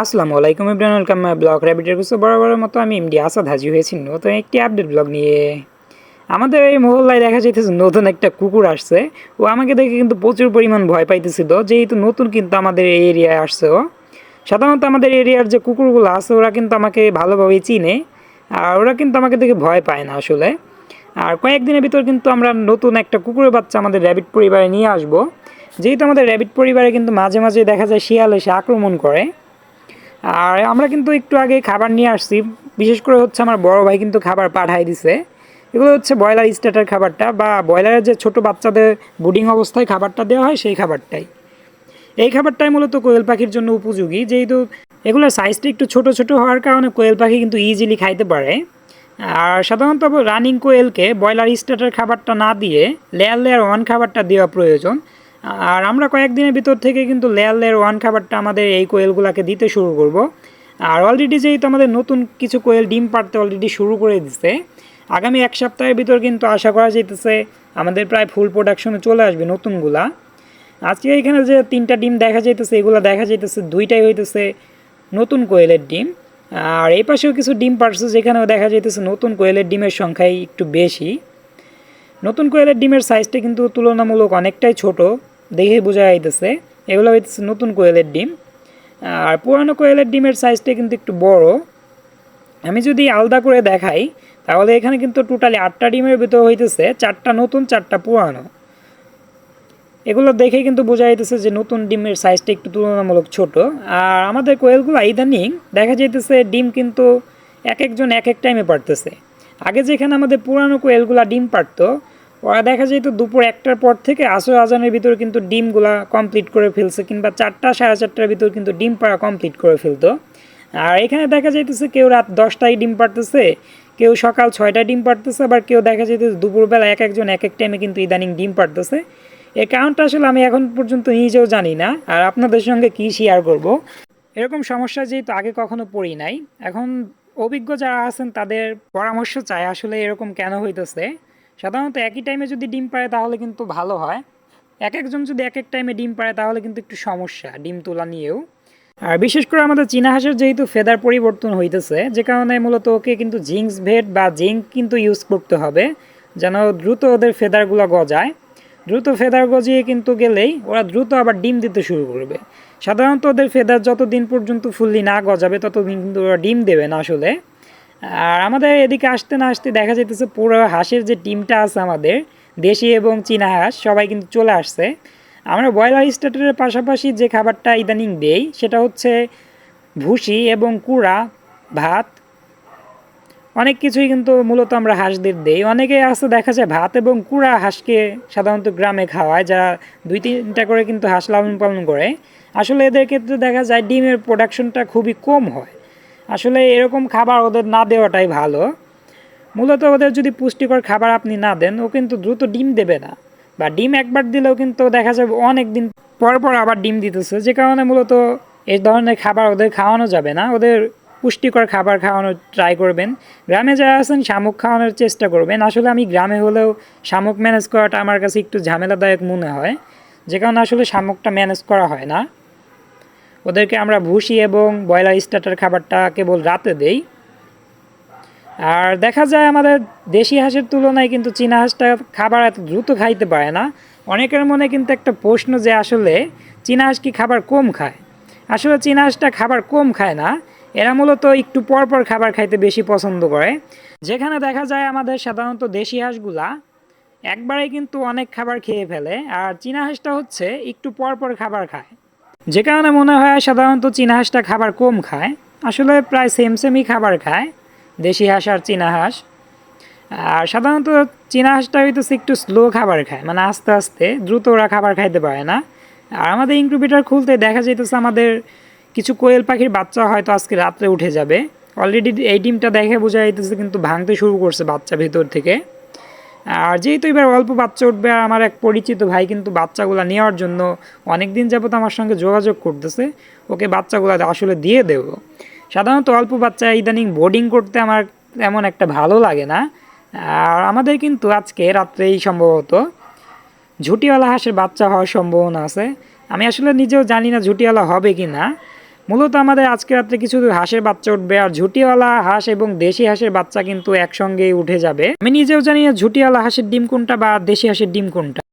আসসালামু আলাইকুম Ibrahim welcome my blog. র্যাবিটের কিছু বড় বড় মতো আমি এমডি আসাদ হাজি হয়েছি নতুন একটি আপডেট ব্লগ নিয়ে। আমাদের এই মহল্লায় দেখা যাইতেছে নতুন একটা কুকুর আসছে। ও আমাকে দেখে কিন্তু প্রচুর পরিমাণ ভয় পাইতেছিল, যেহেতু নতুন কিন্তু আমাদের এই এরিয়ায় আসছে ও। সাধারণত আমাদের এরিয়ার যে কুকুরগুলো আছে, ওরা কিন্তু আমাকে ভালোভাবেই চিনে, আর ওরা কিন্তু আমাকে দেখে ভয় পায় না আসলে। আর কয়েকদিনের ভিতর কিন্তু আমরা নতুন একটা কুকুরের বাচ্চা আমাদের র্যাবিট পরিবারে নিয়ে আসব। যেহেতু আমাদের র্যাবিট পরিবারে কিন্তু মাঝে মাঝে দেখা যায় শিয়াল এসে আক্রমণ করে। আর আমরা কিন্তু একটু আগে খাবার নিয়ে আসছি। বিশেষ করে হচ্ছে আমার বড় ভাই কিন্তু খাবার পাঠাই দিছে। এগুলো হচ্ছে ব্রয়লার স্টার্টার খাবারটা বা ব্রয়লারের যে ছোট বাচ্চাদের বুডিং অবস্থায় খাবারটা দেওয়া হয় সেই খাবারটাই। এই খাবারটাই মূলত কোয়েল পাখির জন্য উপযোগী। যেহেতু এগুলোর সাইজটা একটু ছোট ছোট হওয়ার কারণে কোয়েল পাখি কিন্তু ইজিলি খাইতে পারে। আর সাধারণত রানিং কোয়েলকে ব্রয়লার স্টার্টার খাবারটা না দিয়ে লেয়ার লেয়ার ওয়ান খাবারটা দেওয়া প্রয়োজন। আর আমরা কয়েকদিনের ভিতর থেকে কিন্তু লেয়ার লেয়ার ওয়ান খাবারটা আমাদের এই কোয়েলগুলোকে দিতে শুরু করব। আর অলরেডি যেহেতু আমাদের নতুন কিছু কোয়েল ডিম পাড়তে অলরেডি শুরু করে দিছে, আগামী এক সপ্তাহের ভিতর কিন্তু আশা করা যেতেছে আমাদের প্রায় ফুল প্রোডাকশনে চলে আসবে নতুনগুলা। আজকে এখানে যে তিনটা ডিম দেখা যাইতেছে, এগুলো দেখা যাইতেছে, দুইটাই হইতেছে নতুন কোয়েলের ডিম। আর এই পাশেও কিছু ডিম পারছে যেখানেও দেখা যাইতেছে নতুন কোয়েলের ডিমের সংখ্যাই একটু বেশি। নতুন কোয়েলের ডিমের সাইজটা কিন্তু তুলনামূলক অনেকটাই ছোট। দেখে বোঝা যাইতেছে। এগুলো হইতেছে নতুন কোয়েলের ডিম। আর পুরানো কোয়েলের ডিমের সাইজটা কিন্তু একটু বড়। আমি যদি আলাদা করে দেখাই, তাহলে এখানে কিন্তু টোটালি আটটা ডিমের ভিতর হইতেছে, চারটা নতুন, চারটা পুরানো। এগুলো দেখে কিন্তু বোঝা যাইতেছে যে নতুন ডিমের সাইজটা একটু তুলনামূলক ছোট। আর আমাদের কোয়েলগুলো ইদানিং দেখা যাইতেছে ডিম কিন্তু এক একজন এক এক টাইমে পারতেছে। আগে যেখানে আমাদের পুরানো কোয়েলগুলা ডিম পারতো ওরা দেখা যেত দুপুর একটার পর থেকে আসর আজানের ভিতর কিন্তু ডিমগুলা কমপ্লিট করে ফেলছে, কিংবা চারটা সাড়ে চারটার ভিতর কিন্তু ডিম পাড়া কমপ্লিট করে ফেলতো। আর এখানে দেখা যাইতেছে কেউ রাত দশটায় ডিম পারতেছে কেউ সকাল ছয়টায় ডিম পারতেছে আবার কেউ দেখা যাইতেছে দুপুরবেলা এক একজন এক এক টাইমে কিন্তু ইদানিং ডিম পারতেছে এর কারণটা আসলে আমি এখন পর্যন্ত নিজেও জানি না, আর আপনাদের সঙ্গে কী শেয়ার করব? এরকম সমস্যা যেহেতু আগে কখনো পড়ি নাই, এখন অভিজ্ঞ যারা আছেন তাদের পরামর্শ চাই আসলে এরকম কেন হইতেছে। সাধারণত একই টাইমে যদি ডিম পারে তাহলে কিন্তু ভালো হয়। এক একজন যদি এক এক টাইমে ডিম পারে তাহলে কিন্তু একটু সমস্যা, ডিম তোলা নিয়েও। আর বিশেষ করে আমাদের চীনা হাঁসের যেহেতু ফেদার পরিবর্তন হইতেছে, যে কারণে মূলত ওকে কিন্তু জিঙ্কস ভেট বা জিঙ্ক কিন্তু ইউজ করতে হবে, যেন দ্রুত ওদের ফেদারগুলো গজায়। দ্রুত ফেদার গজিয়ে কিন্তু গেলেই ওরা দ্রুত আবার ডিম দিতে শুরু করবে। সাধারণত ওদের ফেদার যত দিন পর্যন্ত ফুললি না গজাবে, ততদিন কিন্তু ওরা ডিম দেবে না আসলে। আর আমাদের এদিকে আসতে না আসতে দেখা যেতেছে পুরো হাঁসের যে টিমটা আছে আমাদের, দেশি এবং চীনা হাঁস, সবাই কিন্তু চলে আসছে। আমরা ব্রয়লার স্টার্টারের পাশাপাশি যে খাবারটা ইদানিং দেই, সেটা হচ্ছে ভুসি এবং কুড়া, ভাত। অনেক কিছুই কিন্তু মূলত আমরা হাঁসদের দেই। অনেকে আছে দেখা যায় ভাত এবং কুড়া হাঁসকে সাধারণত গ্রামে খাওয়ায়, যারা দুই তিনটা করে কিন্তু হাঁস লালন পালন করে। আসলে এদের ক্ষেত্রে দেখা যায় ডিমের প্রোডাকশনটা খুবই কম হয়। আসলে এরকম খাবার ওদের না দেওয়াটাই ভালো। মূলত ওদের যদি পুষ্টিকর খাবার আপনি না দেন, ও কিন্তু দ্রুত ডিম দেবে না। বা ডিম একবার দিলেও কিন্তু দেখা যাবে অনেক দিন পর পর আবার ডিম দিতেছে। যে কারণে মূলত এই ধরনের খাবার ওদের খাওয়ানো যাবে না। ওদের পুষ্টিকর খাবার খাওয়ানোর ট্রাই করবেন। গ্রামে যারা আছেন, শামুক খাওয়ানোর চেষ্টা করবেন। আসলে আমি গ্রামে হলেও শামুক ম্যানেজ করাটা আমার কাছে একটু ঝামেলাদায়ক মনে হয়। যে কারণে আসলে শামুকটা ম্যানেজ করা হয় না। ওদেরকে আমরা ভুসি এবং ব্রয়লার স্টার্টার খাবারটা কেবল রাতে দেই। আর দেখা যায় আমাদের দেশি হাঁসের তুলনায় কিন্তু চীনা হাঁসটা খাবার এত দ্রুত খাইতে পারে না। অনেকের মনে কিন্তু একটা প্রশ্ন যে আসলে চীনা হাঁস কি খাবার কম খায়? আসলে চীনা হাঁসটা খাবার কম খায় না। এরা মূলত একটু পর পর খাবার খাইতে বেশি পছন্দ করে। যেখানে দেখা যায় আমাদের সাধারণত দেশি হাঁসগুলা একবারে কিন্তু অনেক খাবার খেয়ে ফেলে, আর চীনা হাঁসটা হচ্ছে একটু পর পর খাবার খায়। যে কারণে মনে হয় সাধারণত চীনা হাঁসটা খাবার কম খায়। আসলে প্রায় সেম সেমই খাবার খায়। দেশি হাঁস আর চীনা হাঁস। আর সাধারণত চীনা হাঁসটা হইতেছে একটু স্লো খাবার খায়। মানে আস্তে আস্তে দ্রুত ওরা খাবার খাইতে পারে না। আর আমাদের ইনকিউবেটার খুলতে দেখা যাইতেছে আমাদের কিছু কোয়েল পাখির বাচ্চা হয়তো আজকে রাত্রে উঠে যাবে। অলরেডি এই ডিমটা দেখে বোঝা যাইতেছে কিন্তু ভাঙতে শুরু করছে বাচ্চা ভেতর থেকে। আর যেহেতু এবার অল্প বাচ্চা উঠবে, আর আমার এক পরিচিত ভাই কিন্তু বাচ্চাগুলো নেওয়ার জন্য অনেক দিন যাবত আমার সঙ্গে যোগাযোগ করতেছে, ওকে বাচ্চাগুলো আসলে দিয়ে দেবো। সাধারণত অল্প বাচ্চা ইদানিং বোর্ডিং করতে আমার এমন একটা ভালো লাগে না। আর আমাদের কিন্তু আজকে রাত্রেই সম্ভবত ঝুটিওয়ালা হাঁসের বাচ্চা হওয়ার সম্ভাবনা আছে। আমি আসলে নিজেও জানি না ঝুটিওয়ালা হবে কি না মূলত আমাদের আজকে রাত্রে কিছু হাঁসের বাচ্চা উঠবে আর ঝুটিওয়ালা হাঁস এবং দেশি হাঁসের বাচ্চা কিন্তু একসঙ্গেই উঠে যাবে। আমি নিজেও জানি ঝুটিওয়ালা হাঁসের ডিম কোনটা বা দেশি হাঁসের ডিম কোনটা।